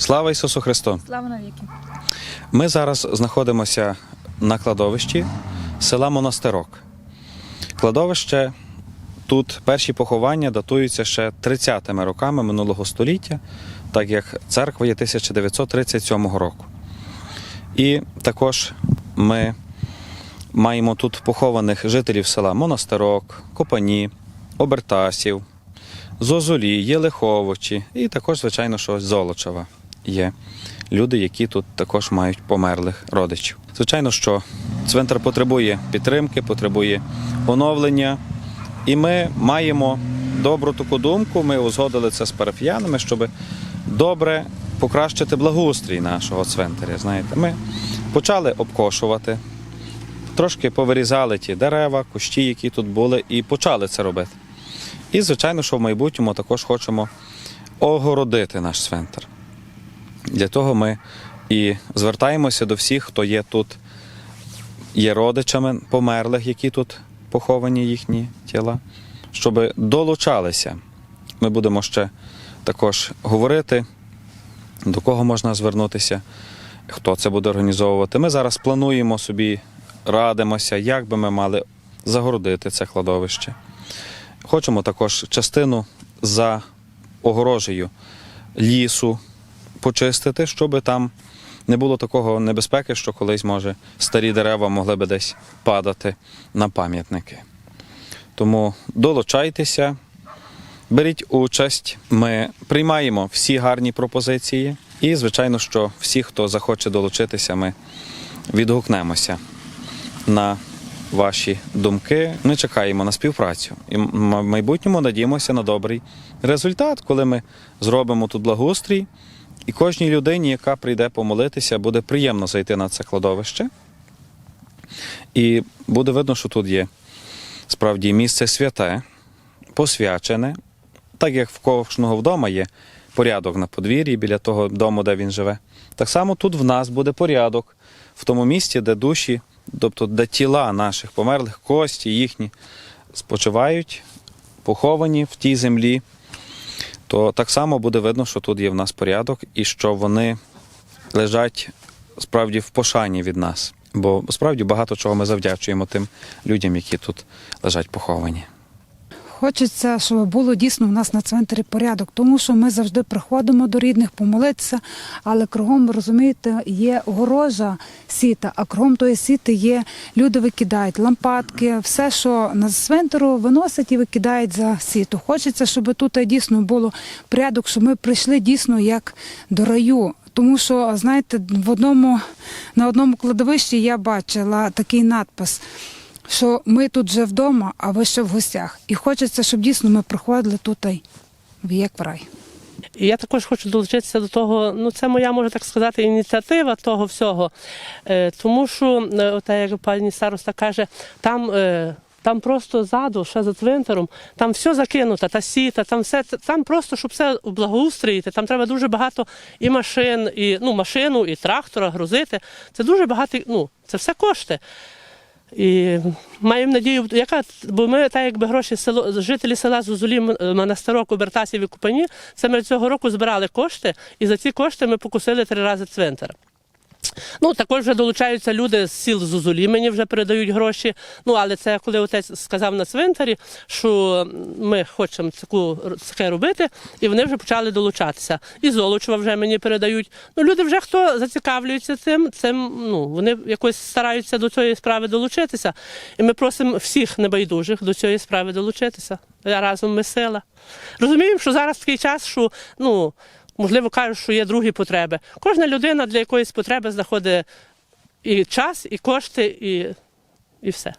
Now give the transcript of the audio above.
Слава Ісусу Христу! Слава навіки. Ми зараз знаходимося на кладовищі села Монастирок. Кладовище тут перші поховання датуються ще 30-ми роками минулого століття, так як церква є 1937 року. І також ми маємо тут похованих жителів села Монастирок, Копані, Обертасів, Зозулі, Єлиховичі і також, звичайно, що Золочева є люди, які тут також мають померлих родичів. Звичайно, що цвинтар потребує підтримки, потребує оновлення, і ми маємо добру таку думку. Ми узгодили це з парафіянами, щоб добре покращити благоустрій нашого цвинтаря. Знаєте, ми почали обкошувати, трошки повирізали ті дерева, кущі, які тут були, і почали це робити. І, звичайно, що в майбутньому також хочемо огородити наш цвинтар. Для того ми і звертаємося до всіх, хто є тут, є родичами померлих, які тут поховані їхні тіла, щоб долучалися. Ми будемо ще також говорити, до кого можна звернутися, хто це буде організовувати. Ми зараз плануємо собі, радимося, як би ми мали загородити це кладовище. Хочемо також частину за огорожею лісу почистити, щоб там не було такого небезпеки, що колись може старі дерева могли би десь падати на пам'ятники. Тому долучайтеся, беріть участь. Ми приймаємо всі гарні пропозиції. І, звичайно, що всі, хто захоче долучитися, ми відгукнемося на ваші думки. Ми чекаємо на співпрацю і в майбутньому надіємося на добрий результат, коли ми зробимо тут благоустрій. І кожній людині, яка прийде помолитися, буде приємно зайти на це кладовище. І буде видно, що тут є справді місце святе, посвячене, так як в кожного вдома є порядок на подвір'ї біля того дому, де він живе. Так само тут в нас буде порядок в тому місці, де душі, тобто де тіла наших померлих, кості їхні спочивають, поховані в тій землі то так само буде видно, що тут є в нас порядок і що вони лежать справді в пошані від нас. Бо справді багато чого ми завдячуємо тим людям, які тут лежать поховані. Хочеться, щоб було дійсно в нас на цвинтарі порядок, тому що ми завжди приходимо до рідних помолитися, але кругом, розумієте, є огорожа сіта, а кругом тої сіти є люди викидають лампадки, все, що на цвинтару виносять і викидають за сіту. Хочеться, щоб тут дійсно було порядок, щоб ми прийшли дійсно як до раю. Тому що, знаєте, в одному на одному кладовищі я бачила такий надпис що ми тут вже вдома, а ви ще в гостях. І хочеться, щоб дійсно ми приходили тут як в рай. І я також хочу долучитися до того. Ну, це моя, можна так сказати, ініціатива того всього. Е, тому що, е, як пані староста каже, там. Е, там просто ззаду, ще за цвинтаром, там все закинуто, та сіта, там все там просто, щоб все благоустроїти. Там треба дуже багато і машин, і ну, машину, і трактора грузити. Це дуже багато, ну, це все кошти. І маємо надію, яка бо ми так якби гроші село жителі села Зузулі, Монастирок, Обертасів і Купані. саме цього року збирали кошти, і за ці кошти ми покусили три рази цвинтар. Ну, також вже долучаються люди з сіл Зузулі, мені вже передають гроші. Ну, але це коли отець сказав на цвинтарі, що ми хочемо таку таке робити, і вони вже почали долучатися. І Золочева вже мені передають. Ну, люди вже хто зацікавлюється цим, цим ну, вони якось стараються до цієї справи долучитися. І ми просимо всіх небайдужих до цієї справи долучитися. Разом ми сила. Розуміємо, що зараз такий час, що ну. Можливо, кажуть, що є другі потреби. Кожна людина для якоїсь потреби знаходить і час, і кошти, і, і все.